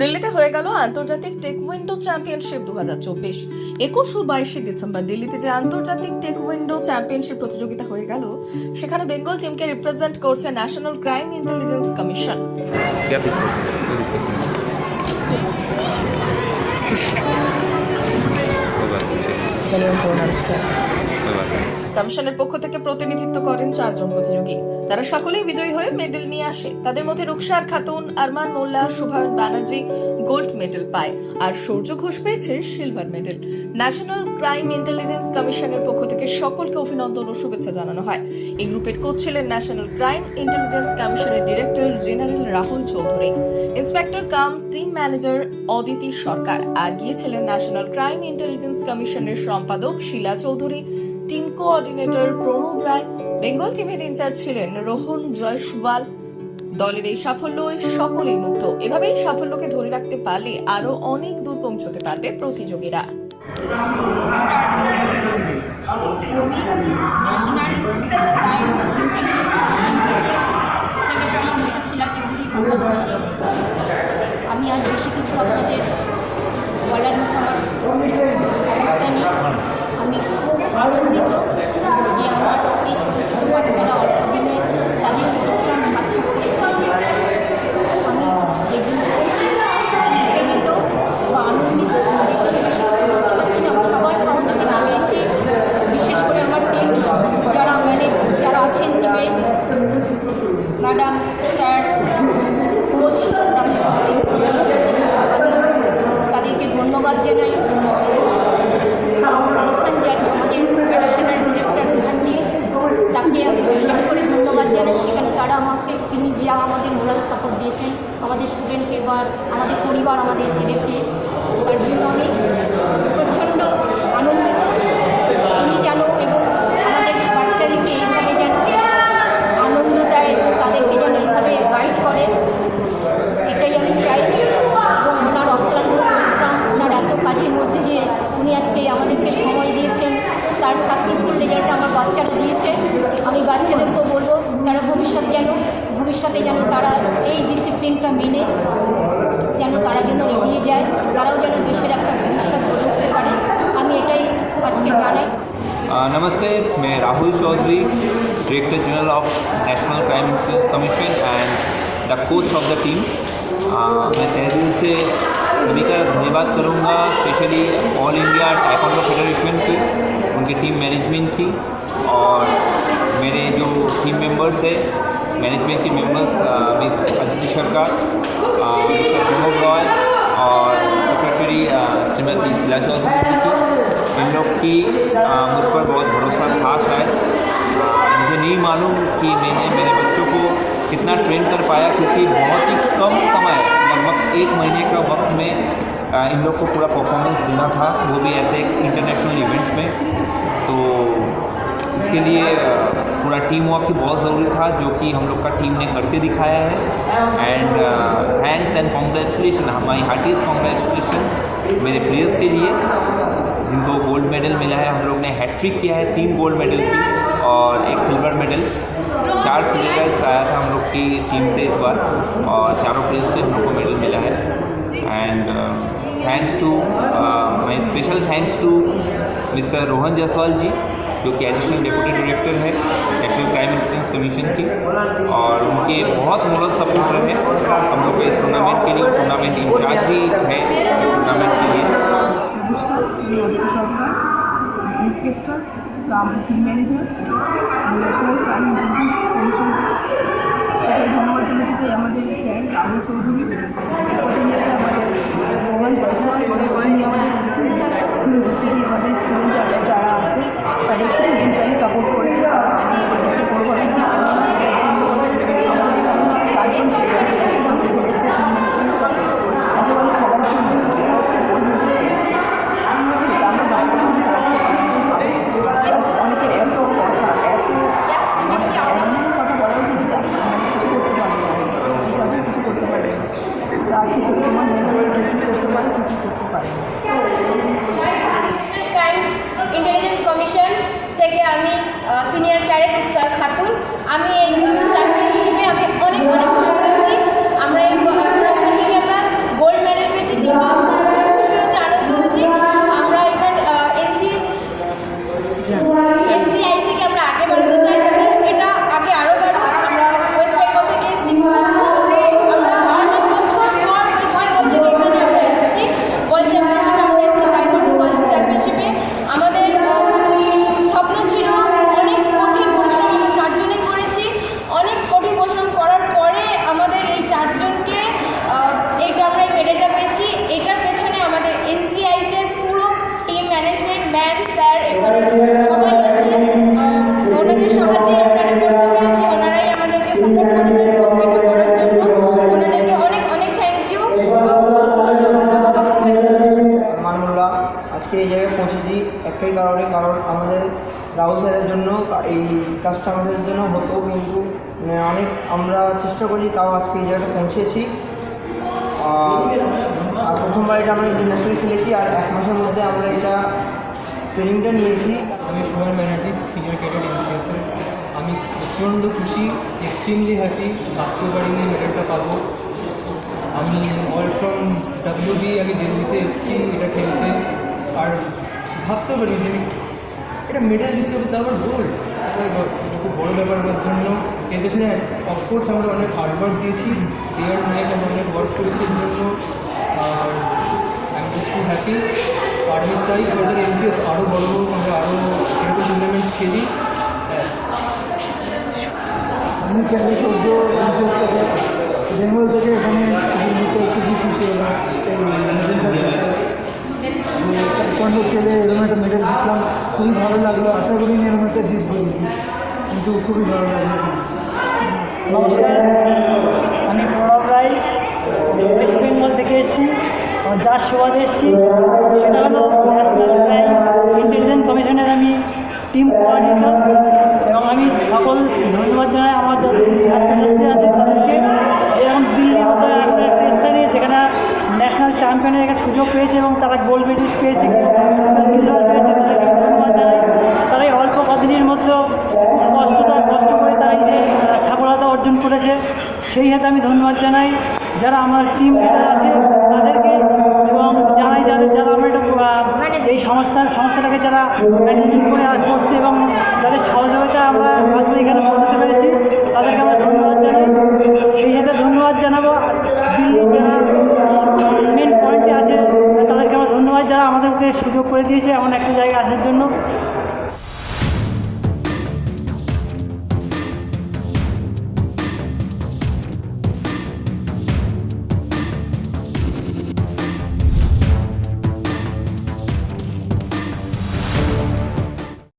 দিল্লিতে হয়ে গেল আন্তর্জাতিক টেকউইন্ডো চ্যাম্পিয়নশিপ দু হাজার চব্বিশ। একুশ ও বাইশে ডিসেম্বর দিল্লিতে যে আন্তর্জাতিক টেকউইন্ডো চ্যাম্পিয়নশিপ প্রতিযোগিতা হয়ে গেল সেখানে বেঙ্গল টিমকে রিপ্রেজেন্ট করছে ন্যাশনাল ক্রাইম ইন্টেলিজেন্স কমিশন কমিশনের পক্ষ থেকে প্রতিনিধিত্ব করেন চারজন প্রতিযোগী। তারা সকলেই বিজয়ী হয়ে মেডেল নিয়ে আসে। তাদের মধ্যে রুকসার খাতুন, আরমান মোল্লা শুভায়ন ব্যানার্জি গোল্ড মেডেল পায় আর সূর্য ঘোষ পেয়েছে silver medal national crime intelligence কমিশনের পক্ষ থেকে সকলকে অভিনন্দন ও শুভেচ্ছা জানানো হয়। এই গ্রুপের কোচ ছিলেন ন্যাশনাল ক্রাইম ইন্টেলিজেন্স কমিশনের director general Rahul Chowdhury. Inspector cum team manager Aditi Sarkar. আর গিয়েছিলেন ন্যাশনাল ক্রাইম ইন্টেলিজেন্স কমিশনের সম্পাদক শিলা চৌধুরী। টিম কোঅর্ডিনেটর প্রণব রায় বেঙ্গল টিমের ইনচার্জ ছিলেন রোহন জয়সওয়াল দলের এই সাফল্য সকলেই মুগ্ধ। এভাবেই সাফল্যকে ধরে রাখতে পারলে আরও অনেক দূর পৌঁছতে পারবে প্রতিযোগীরা। আমি আজ বেশি কিছু আপনাদের বলার মতো আমার আনন্দিত যে আমার এই ছোটো ছোটো বাচ্চারা অল্প দিনে তাদের পরিশ্রম সার্থক করেছে আমি সেগুলো উত্তেজিত বা আনন্দিত এর থেকে বেশি কিছু বলতে পারছি না আমি সবার সহযোগিতা পেয়েছি বিশেষ করে আমার টিম যারা ম্যানেজ যারা আছেন টিমে madam sir coach Rahul Chowdhury আমি তাদেরকে ধন্যবাদ জানাই এবং ওখান যে আছে আমাদের অ্যাডিশনাল ডিরেক্টর ওখান দিয়ে তাকে আমি বিশেষ করে ধন্যবাদ জানাই সেখানে তারা আমাকে তিনি যা আমাদের মোরাল সাপোর্ট দিয়েছেন আমাদের স্টুডেন্টকে বা আমাদের পরিবার, আমাদের এদেরকে তার জন্য আমি প্রচণ্ড আনন্দিত। তিনি যেন এবং আমাদের বাচ্চাদেরকে এইভাবে যেন আনন্দ দেয় এবং তাদেরকে যেন এইভাবে গাইড করে, এটাই আমি চাই। এবং ওনার অক্লান্ত পরিশ্রম ওনার এত কাজের মধ্যে দিয়ে উনি আজকে আমাদেরকে সময় দিয়েছেন, তার সাকসেসফুল রেজাল্ট আমার বাচ্চারা দিয়েছে। আমি বাচ্চাদেরকেও বলব, তারা ভবিষ্যৎ যেন, ভবিষ্যতে যেন তারা এই ডিসিপ্লিনটা মেনে যেন তারা যেন এগিয়ে যায় তারাও যেন দেশের একটা ভবিষ্যৎ গড়ে উঠতে পারে আমি এটাই আজকে জানাই अ, नमस्ते मैं Rahul Chaudhary director general of national crime intelligence commission and the coach of the team मैं तहे दिल से सभी का धन्यवाद करूंगा specially all India taekwondo federation की उनकी टीम मैनेजमेंट की और मेरे जो टीम मेंबर्स है मैनेजमेंट के members miss Aditi Sarkar mister Pramod Roy और सेक्रेटरी श्रीमती शिला चौधरी इन लोग की आ, मुझ पर बहुत भरोसा था शायद मुझे नहीं मालूम कि मैंने मेरे बच्चों को कितना ट्रेन कर पाया क्योंकि बहुत ही कम समय लगभग एक महीने का वक्त में आ, इन लोग को पूरा परफॉर्मेंस देना था। वो भी ऐसे एक इंटरनेशनल इवेंट में। तो इसके लिए पूरा टीम वर्क ही बहुत ज़रूरी था, जो कि हम लोग का टीम ने करके दिखाया है। एंड थैंक्स एंड कॉन्ग्रेचुलेशन हमारी हार्टिस्ट कॉन्ग्रेचुलेशन मेरे प्लेयर्स के लिए। जिनको गोल्ड मेडल मिला है, हम लोग ने हैट्रिक किया है, तीन गोल्ड मेडल की और एक सिल्वर मेडल चार प्लेयर्स आया था हम लोग की टीम से इस बार, और चारों प्लेयर्स को हम लोग को मेडल मिला है। And thanks to my special thanks to mister Rohan Jaiswal ji जो कि एडिशनल डिप्यूटी डायरेक्टर है नेशनल क्राइम इंटेलिजेंस कमीशन की और उनके बहुत मोरल सपोर्ट रहे हम लोग को इस टूर्नामेंट के लिए टूर्नामेंट इंचार्ज भी है इस टूर्नामेंट के लिए নমস্কার আমি Aditi Sarkar inspector cum team manager national crime intelligence কমিশনকে তাকে ধন্যবাদ জানাতে চাই আমাদের স্যার রাহুল চৌধুরী এরপরে নিয়েছে আমাদের রোহন জয়সওয়াল ma'am, sir সবাই আছে। ওনাদের সাহায্যে আমরা করতে পেরেছি ওনারাই আমাদেরকে সাপোর্ট করেছেন প্রফিট করার জন্য। ওনাদেরকে অনেক অনেক থ্যাংক ইউ আজকে এই জায়গায় পৌঁছেছি একটাই কারণে, কারণ আমাদের রাহুল স্যারের জন্য, এই কাজটা আমাদের জন্য হতো কিন্তু মানে অনেক আমরা চেষ্টা করি, তাও আজকে এই জায়গাটা পৌঁছেছি। আর প্রথমবার এটা আমরা ইন্টারন্যাশনাল খেলেছি, আর এক মাসের মধ্যে আমরা এটা ট্রেনিংটা নিয়েছি। আমি সুমন ব্যানার্জি সিনিয়র ক্যাডেট এনসিএসের আমি প্রচণ্ড খুশি এক্সট্রিমলি হ্যাপি ভাবতেও পারিনি মেডেলটা পাবো। আমি অল ফ্রম ডাব্লিউবি আমি দিল্লিতে এসেছি এটা খেলতে। আর ভাবতে পারি যে আমি এটা মেডেল জিততে হবে তারপর গোল্ড খুব বড় ব্যাপার আমার জন্য। এর পেছনে অফকোর্স আমরা অনেক হার্ডওয়ার্ক দিয়েছি। ডে আর নাইট আমরা অনেক ওয়ার্ক করেছি এর জন্য। আর I am just too happy আর আমি চাই ফার্দার এনসিএস আরও বড় হোক আমরা আরও এরকম টুর্নামেন্টস খেলি। আমি চ্যানেল সূর্য বিশেষ করে বেঙ্গল থেকে এখানে খেলে এরকম একটা মেডেল জিতলাম। খুবই ভালো লাগল, আশা করি এরকম একটা জিতবো। কিন্তু খুবই ভালো লাগল। নমস্কার। আমি প্রণব রায় ওয়েস্ট বেঙ্গল থেকে এসেছি। যার সুবাদে এসেছি সেটা হলো ন্যাশনাল ইন্টেলিজেন্স কমিশনের আমি টিম কোঅর্ডিনেটর এবং আমি সকল ধন্যবাদ জানাই আমার যত ছাত্রছাত্রী আছে তাদেরকে। যেরকম দিল্লির মতো একটা একটা স্থানে যেখানে ন্যাশনাল চ্যাম্পিয়নের একটা সুযোগ পেয়েছে এবং তারা গোল্ড মেডেল পেয়েছে সিলভার পেয়েছে তাদেরকে ধন্যবাদ জানাই। তারা অল্প কদিনের মধ্যে কষ্টটা কষ্ট করে তারা যে সফলতা অর্জন করেছে, সেই হাতে আমি ধন্যবাদ জানাই। যারা আমার টিম লিডার আছে যারা আহ, এই সংস্থার সংস্থাটাকে যারা ম্যানেজমেন্ট করে করছে